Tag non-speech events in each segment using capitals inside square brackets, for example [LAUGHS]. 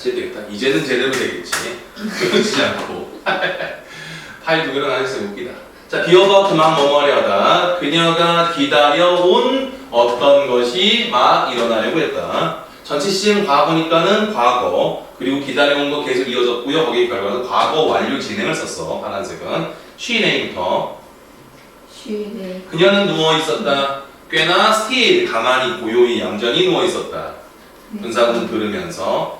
다시 해야 되겠다. 이제는 제대로 되겠지. 그러지 않고. [LAUGHS] 파일 두 개를 하겠어요. 웃기다. 자, 비어버트만 뭐뭐하려다. 그녀가 기다려온 어떤 것이 막 일어나려고 했다. 전체 시제는 과거니까는 과거. 그리고 기다려온 거 계속 이어졌고요. 거기 결과는 과거 완료 진행을 썼어. 파란색은. 쉬네이부터. 쉬네. 그녀는 누워 있었다. 꽤나 스틸 가만히 고요히 얌전히 누워 있었다. 분사구문 들으면서 던던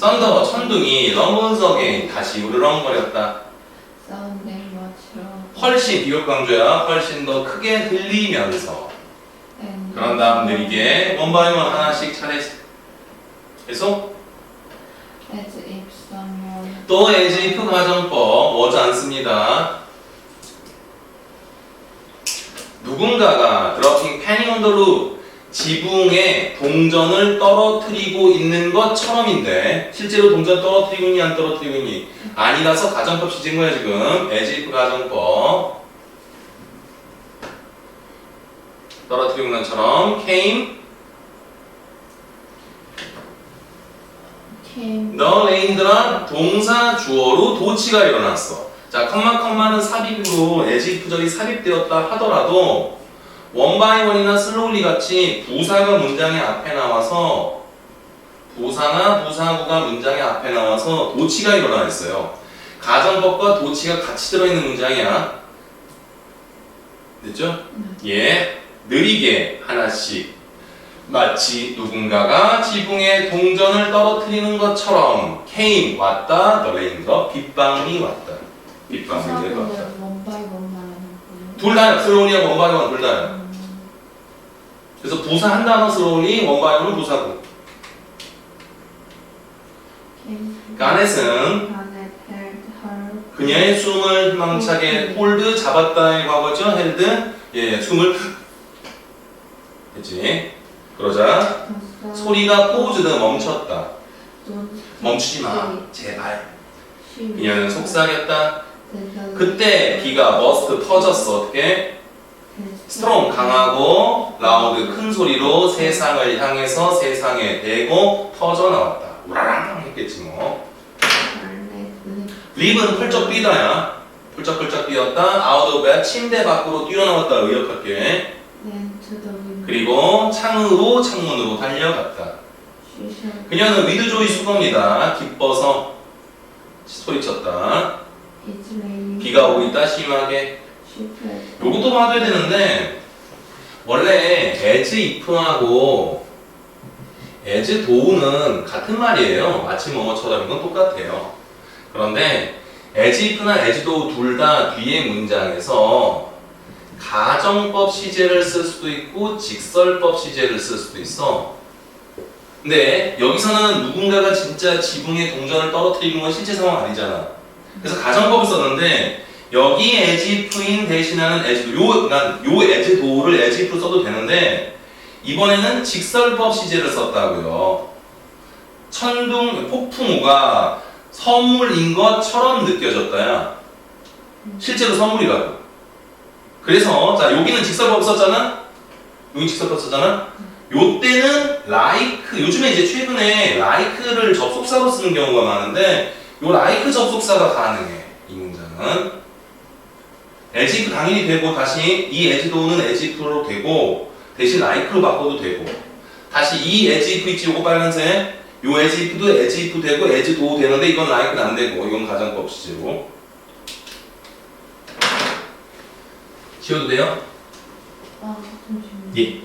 썬더 천둥이 럼문석에 다시 우르렁거렸다. 훨씬 비교 강조야. 훨씬 더 크게 들리면서 그런 다음 느리게 원바이원 하나씩 차례 계속 As if someone 또 에지프 가정법 오지 않습니다. 누군가가 dropping penny on the roof 지붕에 동전을 떨어뜨리고 있는 것처럼인데 실제로 동전 떨어뜨리고 있니 안 떨어뜨리고 있니? 아니라서 가정법 시제인 거야 지금. 에지프 가정법. 떨어뜨리고 있는 것처럼. came came 너 레인드란 동사 주어로 도치가 일어났어. 자, 컴마 컴마는 삽입으로 에지프절이 삽입되었다 하더라도 원바이 원이나 슬로우리 같이 부사가 문장의 앞에 나와서 부사나 부사구가 문장의 앞에 나와서 도치가 일어나 있어요. 가정법과 도치가 같이 들어있는 문장이야. 됐죠? 예, 느리게 하나씩 마치 누군가가 지붕에 동전을 떨어뜨리는 것처럼 came 왔다 the raindrop 빗방울이 왔다 빗방울이 사운딩 원바이 원 슬로우니하고 원바이원 둘 다요 그래서 부사 한 단어 슬로우니 원바이원은 부사고. 가넷은 her 그녀의 숨을 희망차게 홀드 잡았다의 과거죠? 헬드? 예 숨을 됐지 그러자 소리가 포즈드 멈췄다. 멈추지 마. 제발. 그녀는 속삭였다 그때 비가 머스트 터졌어. 어떻게? 스트롱 강하고 라우드 큰 소리로 세상을 향해서 세상에 대고 터져 나왔다. 우라랑 했겠지 뭐. 립은 펄쩍 뛰다야. 펄쩍펄쩍 뛰었다. 아웃 오브 베드 침대 밖으로 뛰어나왔다. 의역할게. window 그리고 창으로 창문으로 달려갔다. 그녀는 위드조이 수거입니다. 기뻐서 소리쳤다 비가 오고 있다 심하게 요것도 봐줘야 되는데 원래 as if하고 as do는 같은 말이에요. 마치 뭐뭐처럼 이건 똑같아요. 그런데 as if나 as do 둘 다 뒤에 문장에서 가정법 시제를 쓸 수도 있고 직설법 시제를 쓸 수도 있어. 근데 여기서는 누군가가 진짜 지붕에 동전을 떨어뜨리는 건 실제 상황 아니잖아. 그래서 가정법을 썼는데 여기 에지프인 대신하는 에지도 요, 난요 에지도를 에지프로 써도 되는데 이번에는 직설법 시제를 썼다고요. 천둥 폭풍우가 선물인 것처럼 느껴졌다야. 실제로 선물이라고. 그래서 자 여기는 직설법 썼잖아. 여기 직설법 썼잖아. 요 때는 like 요즘에 이제 최근에 like를 접속사로 쓰는 경우가 많은데 요 like 접속사가 가능해 이 문장은. 에지프 당연히 되고 다시 이 에지도는 에지프로 되고 대신 라이크로 바꿔도 되고. 다시 이 에지프 있지 요거 빨간색? 요 에지프도 에지프 되고 에지도 되는데 이건 라이크는 안 되고 이건 가정법 시제로. 지워도 돼요? 아 잠시만요. 예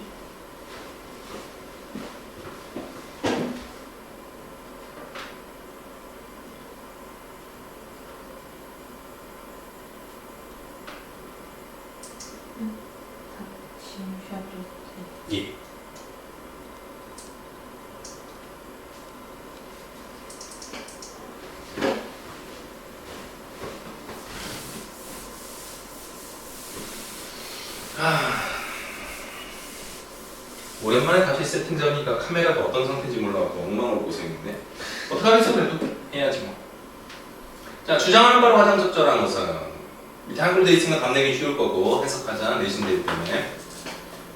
지금 셔도 예. 아, 오랜만에 다시 세팅자니까 카메라가 어떤 상태인지 몰라갖고 엉망으로 고생했네. 어떡하겠어 그래도? 해야지 뭐. 자 주장하는 바로 가장 적절한 것은 밑에 한글 돼 있으면 감내기 쉬울 거고 해석하자 내신 되기 때문에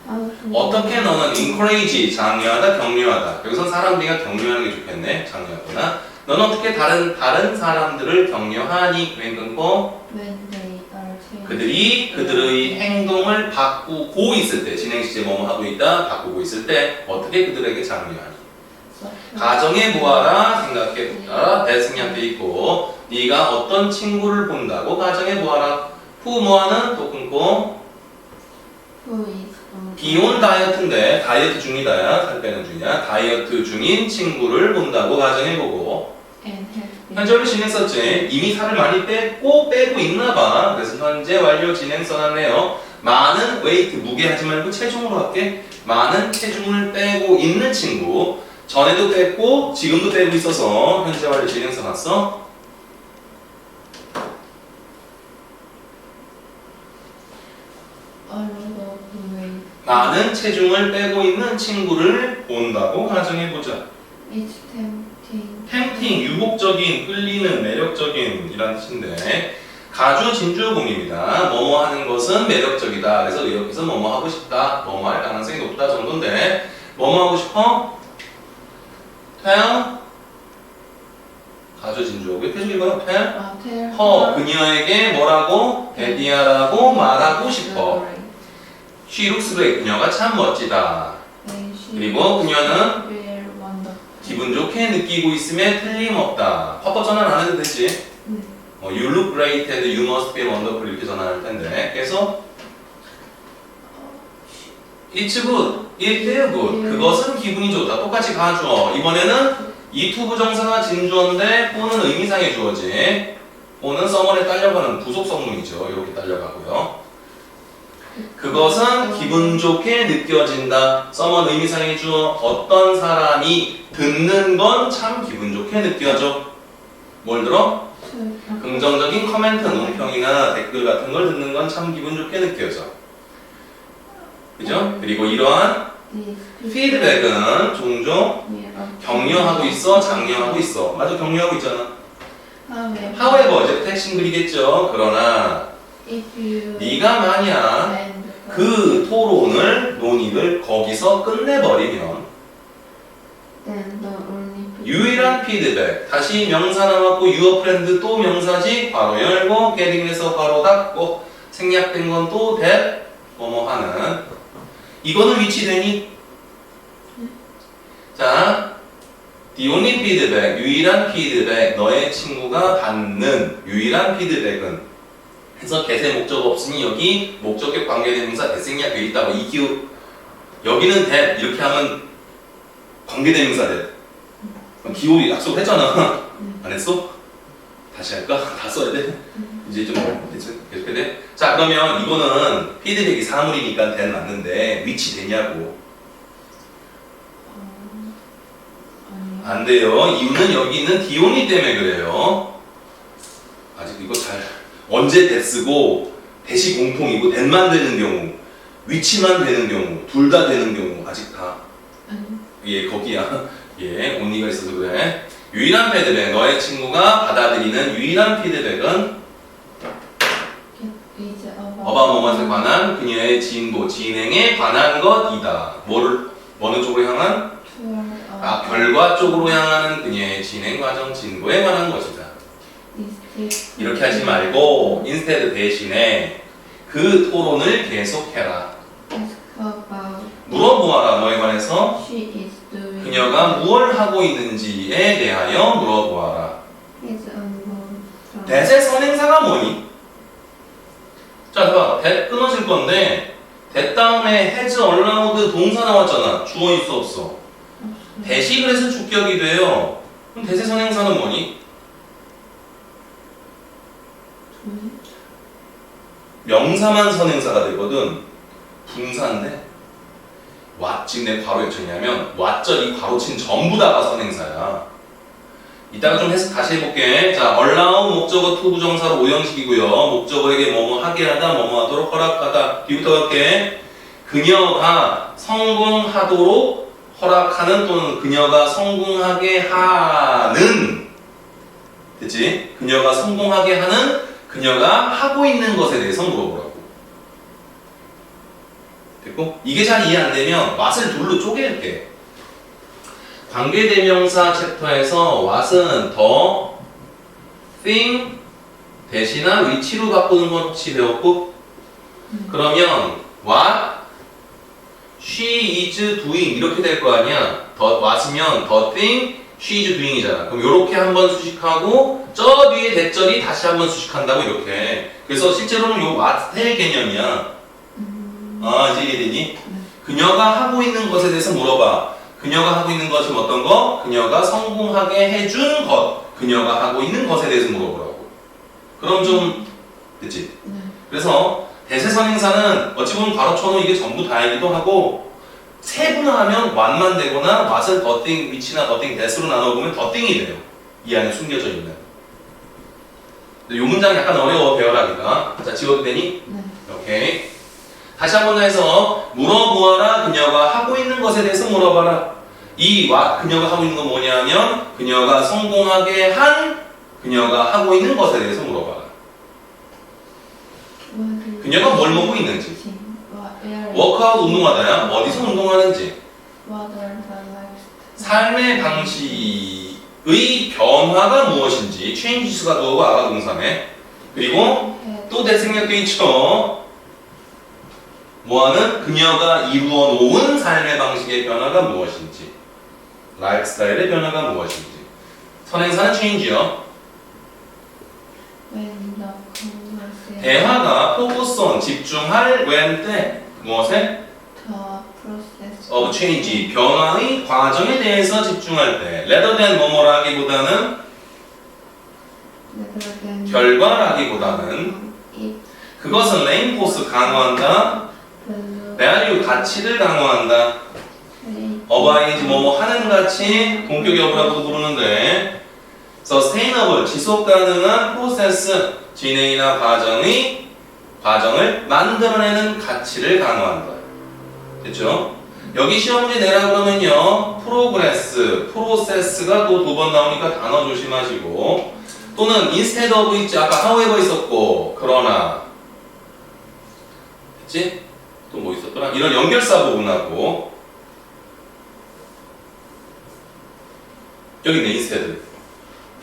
아, 어떻게 너는 encourage 장려하다 격려하다? 여기서 사람들이가 격려하는 게 좋겠네 장려하거나. 너는 어떻게 다른 다른 사람들을 격려하니? 왼끈고 그들이 그들의 행동을 바꾸고 있을 때 진행 시제 뭐뭐 하고 있다 바꾸고 있을 때 어떻게 그들에게 장려하니? 가정에 보아라 생각해 보라 대승한테 있고 네가 어떤 친구를 본다고 가정에 보아라. 후 뭐하는 또 끊고. 비온 다이어트인데 다이어트 중이다야 살 빼는 중이야. 다이어트 중인 친구를 본다고 가정해 보고 and has been 현재 진행 썼지. 이미 살을 많이 뺐고 빼고 있나 봐. 그래서 현재 완료 진행 써놨네요. 많은 웨이트 무게 하지 말고 체중으로 할게. 많은 체중을 빼고 있는 친구. 전에도 뺐고 지금도 빼고 있어서 현재 완료 진행 써놨어? a lot of weight. 많은 체중을 빼고 있는 친구를 본다고 가정해보자. It's 템팅, 유혹적인, 끌리는, 매력적인 이란 뜻인데 가주 진주공입니다. 뭐뭐 하는 것은 매력적이다. 그래서 여기서 뭐뭐 하고 싶다. 뭐뭐 할 가능성이 높다 정도인데 뭐뭐 하고 싶어? 태양 가주 읽어요? 태양 Uh, tell 허 그녀에게 뭐라고? 데디아라고 말하고 싶어. She looks great. 그녀가 참 멋지다. She 그리고 그녀는. 기분 좋게 느끼고 있음에 틀림없다. 화법 전환 안 해도 되지? 네. 어, you look great and you must be wonderful 이렇게 전환할 텐데. 그래서 it's good, it feel good. 그것은 기분이 좋다. 똑같이 가주어. 이번에는 이 투 부 정사가 진주어인데 또는 의미상의 주어지 또는 서머에 딸려가는 부속 성문이죠. 이렇게 딸려가고요 그것은 기분 좋게 느껴진다 서머 의미상의 주어 어떤 사람이 듣는 건 참 기분 좋게 느껴져 뭘 들어? 긍정적인 코멘트, 논평이나 댓글 같은 걸 듣는 건 참 기분 좋게 느껴져. 그죠? 그리고 이러한 This 피드백은 종종 격려하고 있어, 장려하고 있어. 맞아, 격려하고 있잖아. However, however, 이제 핵심 글이겠죠. 그러나 네가 만약 and 그 토론을, 논의를 거기서 끝내버리면 then the only 유일한 피드백. 다시 명사 나왔고 유어 프렌드 또 명사지. 괄호 열고 게딩에서 괄호 닫고 생략된 건 또 that 뭐뭐 하는 이거는 위치되니? 자, the only feedback 유일한 피드백 너의 친구가 받는 유일한 피드백은 해서 개세 목적 없으니 여기 목적격 관계대명사 대생략 돼 있다고 EQ 여기는 that 이렇게 하면 관계대명사 that 기호리 약속을 했잖아. 안 했어? 다시 할까? 다 써야 돼? 이제 좀 계속 계속해야 돼? 자 그러면 이거는 피드백이 사물이니까 된 맞는데 위치 되냐고 아니 안 돼요. 이유는 여기 있는 디오니 때문에 그래요. 아직 이거 잘 언제 대 쓰고 대시 공통이고 된만 되는 경우 위치만 되는 경우 둘 다 되는 경우 아직 다 아니 예, 거기야. [LAUGHS] 예, 온리가 있어서 그래. 유일한 피드백, 너의 친구가 받아들이는 유일한 피드백은 is about 어바 모먼트에 관한 그녀의 진보, 진행에 관한 것이다. 뭐를, 어느 쪽으로 향한? a 아, 결과 쪽으로 향하는 그녀의 진행 과정, 진보에 관한 것이다. 이렇게 하지 말고, instead 대신에 그 토론을 계속해라. 물어보아라, 너에 관해서. 그녀가 무엇을 하고 있는지에 대하여 물어보아라. 대세 선행사가 뭐니? 자, 봐. 대 끊어질 건데, 대 다음에 has allowed 동사 나왔잖아. 주어 있어 없어? 대시 그래서 주격이 돼요. 그럼 대세 선행사는 뭐니? 명사만 선행사가 되거든. 분사인데, 왓, 지금 내 괄호에 쳤냐면, 왓절이 괄호 친 전부 다가 선행사야. 이따가 좀 해석 다시 해볼게. 자, allow 목적어 투부정사로 오형식이고요. 목적어에게 뭐뭐 하게 하다, 뭐뭐 하도록 허락하다. 뒤부터 갈게. 그녀가 성공하도록 허락하는 또는 그녀가 성공하게 하는 됐지? 그녀가 성공하게 하는 그녀가 하고 있는 것에 대해서 물어보라고. 됐고 이게 잘 이해 안 되면 what을 둘로 쪼갤게. 관계대명사 챕터에서 what은 더 thing 대신한 위치로 바꾸는 건 혹시 배웠고? 그러면 what she is doing 이렇게 될 거 아니야. 더 what이면 더 thing she is doing이잖아. 그럼 이렇게 한 번 수식하고 저 뒤에 대절이 다시 한 번 수식한다고 이렇게. 그래서 실제로는 요 what의 개념이야. 음, 아 이제 이해되니? 그녀가 하고 있는 것에 대해서 물어봐. 그녀가 하고 있는 것이 어떤 거? 그녀가 성공하게 해준 것. 그녀가 하고 있는 것에 대해서 물어보라고. 그럼 좀 됐지? 네. 그래서 대세선행사는 어찌 보면 가로쳐놓은 이게 전부 다이기도 하고 세분화하면 완만 되거나 맛을 더띵 위치나 더띵 대수로 나눠보면 더띵이 돼요. 이 안에 숨겨져 있는. 근데 요 문장 약간 어려워 배열하기가. 자 지워도 되니? 네. 오케이. 다시 한 번 더 해서 물어보아라 그녀가 하고 있는 것에 대해서 물어봐라. 이 와, 그녀가 하고 있는 건 뭐냐면 그녀가 성공하게 한 그녀가 하고 있는 것에 대해서 물어봐라. Is 그녀가 뭘 먹고 있는지. 워크아웃 운동하다야 어디서 운동하는지? What are the lives? 삶의 방식의 변화가 무엇인지 changes가 누구고 아가 동사네 그리고 또 대생략돼 있죠. 뭐하는? 그녀가 이루어 놓은 삶의 방식의 변화가 무엇인지 라이프 스타일의 변화가 무엇인지. 선행사는 change요? When the conversation 대화가 on 집중할 when 때 무엇에? The process. Of change. 변화의 과정에 대해서 집중할 때. Rather than 뭐뭐라기보다는 결과라기보다는 그것은 reinforce 강화한다. Value 가치를 강화한다. 어바이즈 뭐뭐 하는 가치 동격 여부라고 부르는데. Sustainable 지속 가능한 프로세스 진행이나 과정의 과정을 만들어내는 가치를 강화한다 됐죠? 여기 시험 문제 내라 그러면요 프로그레스 프로세스가 또 두 번 나오니까 단어 조심하시고 또는 instead of 있지 아까 however 있었고 그러나 됐지? 또 뭐 있었더라? 이런 연결사 부분하고 여기 있네 instead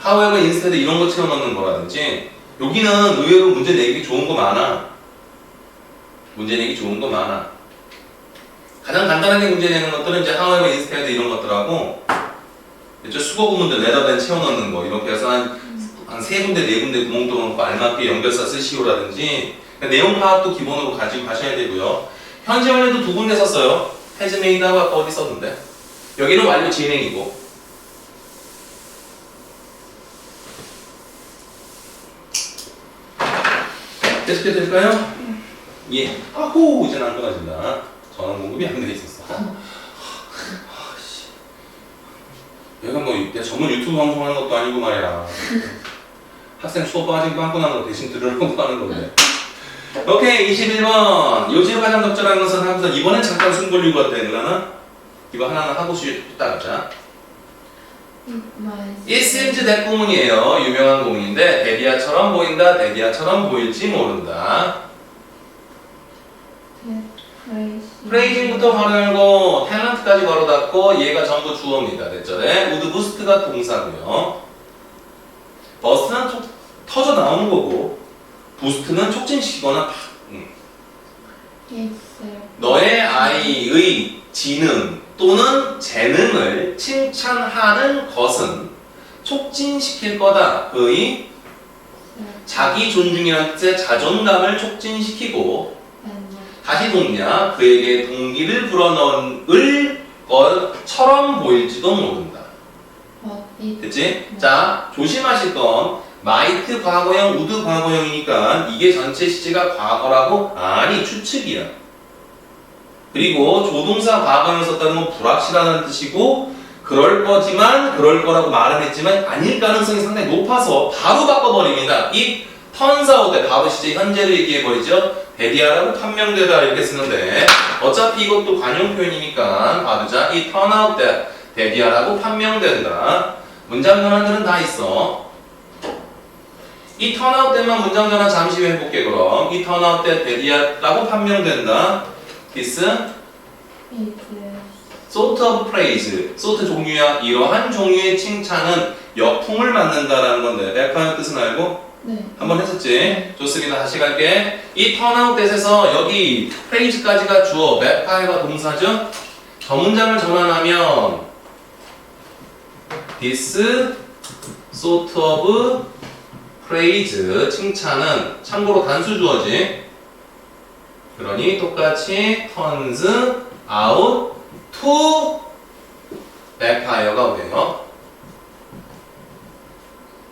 however instead 이런 거 채워 넣는 거라든지 여기는 의외로 문제 내기 좋은 거 많아. 문제 내기 좋은 거 많아. 가장 간단하게 문제 내는 것들은 이제 however instead 이런 것들하고 이제 수거 구문들 than 채워넣는 거 이렇게 해서 한한세 군데 네 군데 구멍 뚫어놓고 알맞게 연결사 쓰시오라든지 그러니까 내용 파악도 기본으로 가지고 가셔야 되고요. 현재 완료도 두 군데 썼어요. Made하고 아까 어디 썼는데? 여기는 완료 진행이고 계속해 드릴까요? 예. 아호 이제 안 끊어진다. 전원 공급이 안 돼 있었어. 아씨. 얘가 뭐 내가 전문 유튜브 방송하는 것도 아니고 말이야. 학생 수업 빠지고 빵꾸 나는 거 대신 들으려고 하는 건데. 오케이 21번 요지로 가장 적절한 것은 하고서 이번엔 잠깐 숨 돌리고 왔다 했나? 이거 하나는 하고 싶다 가자. It seems that 구문이에요. 유명한 구문인데 데디아처럼 보인다, 데디아처럼 보일지 모른다. phrase 프레이징부터 바로 열고 탤런트까지 바로 닫고 얘가 전부 주어입니다. 대절에 우드 부스트가 동사고요. 버스는 톡- 터져 나오는 거고 부스트는 촉진시키거나 팍, 음. itself 너의 아이의 지능 또는 재능을 칭찬하는 것은 촉진시킬 거다. 그의 자기 존중이라는 뜻의 자존감을 촉진시키고 다시 돕냐 그에게 동기를 불어넣을 것처럼 보일지도 모른다. 됐지? 자 조심하실 건 마이트 과거형, 우드 과거형이니까 이게 전체 시제가 과거라고 아니 추측이야. 그리고 조동사 과거형 썼다는 건 불확실하다는 뜻이고 그럴 거지만 그럴 거라고 말은 했지만 아닐 가능성이 상당히 높아서 바로 바꿔버립니다. 이 턴사우 때 바로 시제 현재를 얘기해 버리죠. 데디아라고 판명되다 이렇게 쓰는데 어차피 이것도 관용 표현이니까 받으자 이 턴아웃 때 데디아라고 판명된다. 문장 변환들은 다 있어. 이 턴아웃 때만 문장 변환 잠시 후에 해볼게 그럼. 이 턴아웃 때 데디아라고 판명된다. This is sort of praise. sort 종류야. 이러한 종류의 칭찬은 역풍을 맞는다라는 건데 백화의 뜻은 알고? 네. 한번 했었지? 네. 좋습니다. 다시 갈게. 이 turnout that에서 여기 praise까지가 주어, 백화가 동사죠? 저 문장을 전환하면 this sort of praise 칭찬은 참고로 단수 주어지. 그러니 똑같이 turns out to backfire가 오네요.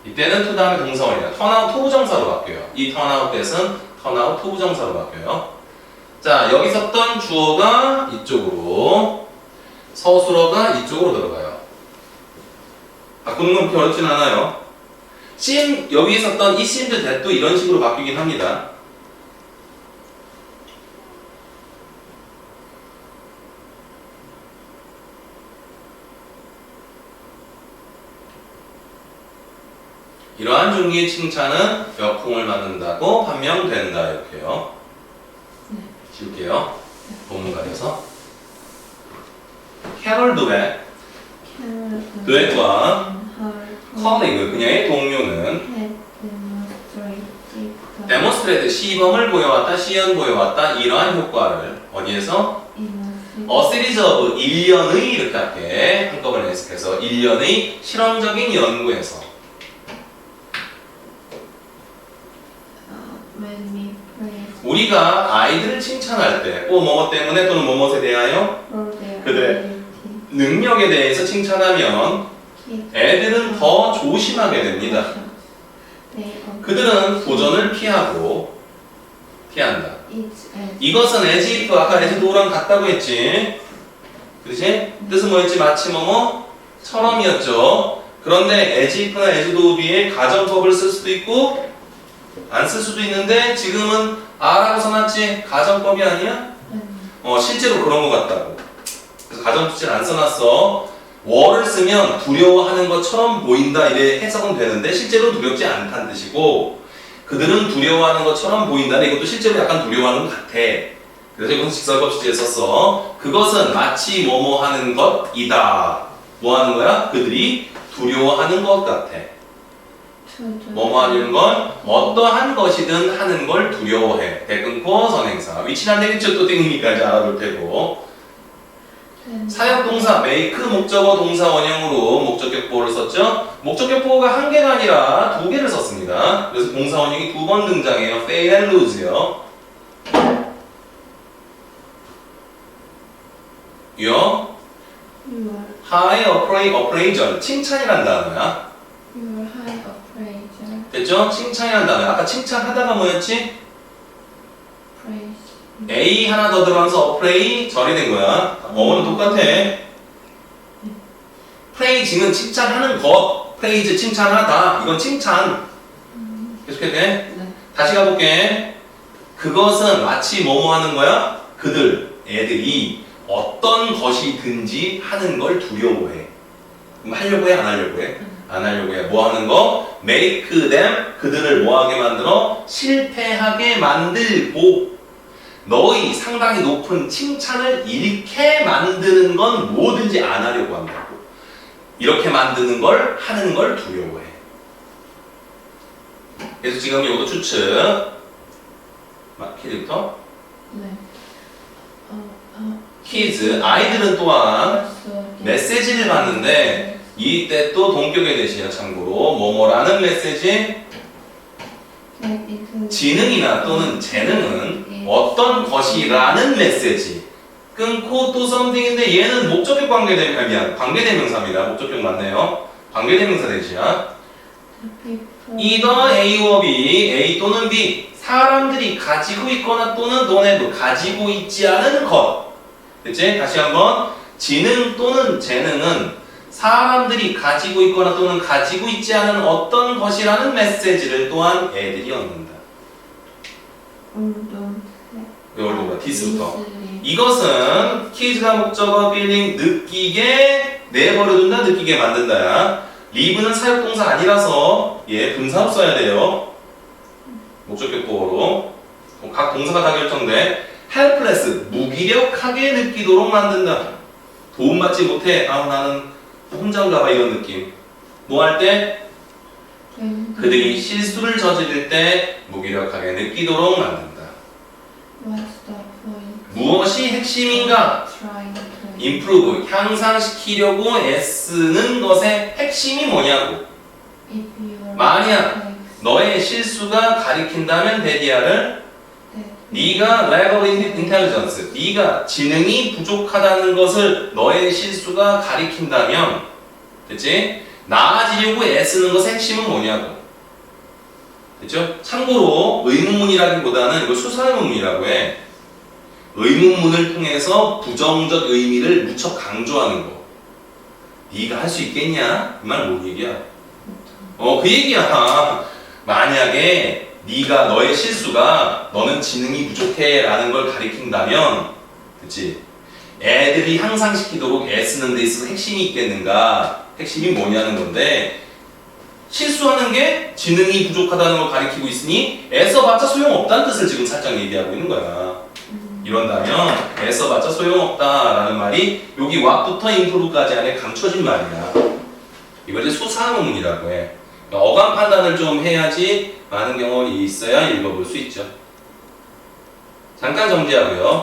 이때는 to 다음에 동사원이야. turnout to 부정사로 바뀌어요. 이 turnout that은 turnout to 부정사로 바뀌어요. 자, 여기 썼던 주어가 이쪽으로, 서술어가 이쪽으로 들어가요. 바꾸는 건 그렇게 어렵진 않아요. 씬, 여기 있었던 이 씬드 that도 이런 식으로 바뀌긴 합니다. 이러한 종류의 칭찬은 역풍을 맞는다고 판명된다 이렇게요. 네. 지울게요. 본문가에서. 드웨 Carol 드웨과 and her 컬리그 그녀의 동료는 the 데몬스트레이트 시범을 보여왔다 시연 보여왔다 이러한 효과를 어디에서? innocent 어 시리즈 오브 1년의 이렇게 한꺼번에 해석해서 1년의 실험적인 연구에서 uh, when we praise 우리가 아이들을 칭찬할 때, 꼭 뭐뭐 때문에 또는 뭐뭐에 대하여 for their 그들의 ability, 능력에 대해서 칭찬하면 keep 애들은 더 조심하게 됩니다. They avoid 그들은 도전을 피하고 피한다. as 이것은 에지프 아까 에지도랑 같다고 했지. 그렇지? 뜻은 뭐였지? 마치 뭐뭐 처럼이었죠. 그런데 에지프나 에지도 뒤에 가정법을 쓸 수도 있고 안 쓸 수도 있는데 지금은 아라고 써놨지 가정법이 아니야? and 어 실제로 그런 것 같다고. 그래서 가정법을 안 써놨어. 월을 쓰면 두려워하는 것처럼 보인다 이래 해석은 되는데 실제로 두렵지 않다는 뜻이고 그들은 두려워하는 것처럼 보인다는 이것도 실제로 약간 두려워하는 것 같아. 그래서 이건 직설법 시제에 썼어. 그것은 마치 뭐뭐 하는 것이다. 뭐 하는 거야? 그들이 두려워하는 것 같아. 뭐뭐 하는 건 어떠한 것이든 하는 걸 두려워해. 대끈코 선행사. 위치는 안 되겠죠? 또 땡기니까 이제 알아볼 테고. and 사역 동사 make 목적어 동사 원형으로 목적격 보호를 썼죠. 목적격 보호가 한 개가 아니라 두 개를 썼습니다. 그래서 동사 원형이 두 번 등장해요. fail and lose요. 요 your high appraise, appraisal 칭찬이란 단어야. 됐죠? 칭찬이란 단어. 아까 칭찬하다가 뭐였지? praise A 하나 더 들어가면서 appraisal이 된 거야. 어머는 똑같아. praise는 칭찬하는 것. praise 칭찬하다. 이건 칭찬. 계속해도 돼? 네. 다시 가볼게. 그것은 마치 뭐뭐 하는 거야? 그들, 애들이 어떤 것이든지 하는 걸 두려워해. 그럼 하려고 해? 안 하려고 해? 안 하려고 해. 뭐 하는 거? make them, 그들을 뭐하게 만들어? 실패하게 만들고 너희 상당히 높은 칭찬을 잃게 만드는 건 뭐든지 안 하려고 한다고. 이렇게 만드는 걸 하는 걸 두려워해. 그래서 지금 이것도 추측. 막 키드부터 네. 어, 어, 키즈 아이들은 또한 메시지를 받는데 이때 또 동격의 대시야 참고로 뭐뭐라는 메시지? get into 지능이나 또는 재능은 어떤 것이라는 메시지? 끊고 또 썸띵인데 얘는 목적격 관계대명 아 미안 관계대명사입니다. 목적격 맞네요. 관계대명사 대시야. either A or B A 또는 B. 사람들이 가지고 있거나 또는 너네도 가지고 있지 않은 것. 됐지? 다시 한번. 지능 또는 재능은 사람들이 가지고 있거나 또는 가지고 있지 않은 어떤 것이라는 메시지를 또한 애들이 얻는다. don't 이걸 보면 디스부터. easily 이것은 키즈가 목적어 빌링 느끼게 내버려둔다 느끼게 만든다야. 리브는 사역동사 아니라서 얘 분사로 써야 돼요. 목적격 보호로. 각 동사가 다 결정돼. helpless 무기력하게 느끼도록 만든다. 도움받지 못해. 아 나는 혼자인가 봐 이런 느낌. 뭐 할 때? 그들이 실수를 저지를 때 무기력하게 느끼도록 만든다. 무엇이 핵심인가? Improve 향상시키려고 애쓰는 것의 핵심이 뭐냐고. 만약 너의 실수가 가리킨다면 데디아를 네가 lack of 네가 지능이 부족하다는 것을 너의 실수가 가리킨다면, 됐지? 나아지려고 애쓰는 것의 핵심은 뭐냐고. 됐죠? 참고로 의문문이라기보다는 이걸 수사의문문이라고 해. 의문문을 통해서 부정적 의미를 무척 강조하는 거. 네가 할 수 있겠냐? 그말뭔 얘기야? 어, 그 얘기야. [LAUGHS] 만약에 네가 너의 실수가 너는 지능이 부족해라는 걸 가리킨다면, 그치? 애들이 향상시키도록 애 쓰는 데 있어서 핵심이 있겠는가? 핵심이 뭐냐는 건데, 실수하는 게 지능이 부족하다는 걸 가리키고 있으니 애써봤자 소용없다는 뜻을 지금 살짝 얘기하고 있는 거야. 이런다면 애써봤자 소용없다라는 말이 여기 왓부터 인프루까지 안에 감춰진 말이야. 이걸 이제 수사문이라고 해. 그러니까 어감 판단을 좀 해야지 많은 경험이 있어야 읽어볼 수 있죠. 잠깐 정지하고요.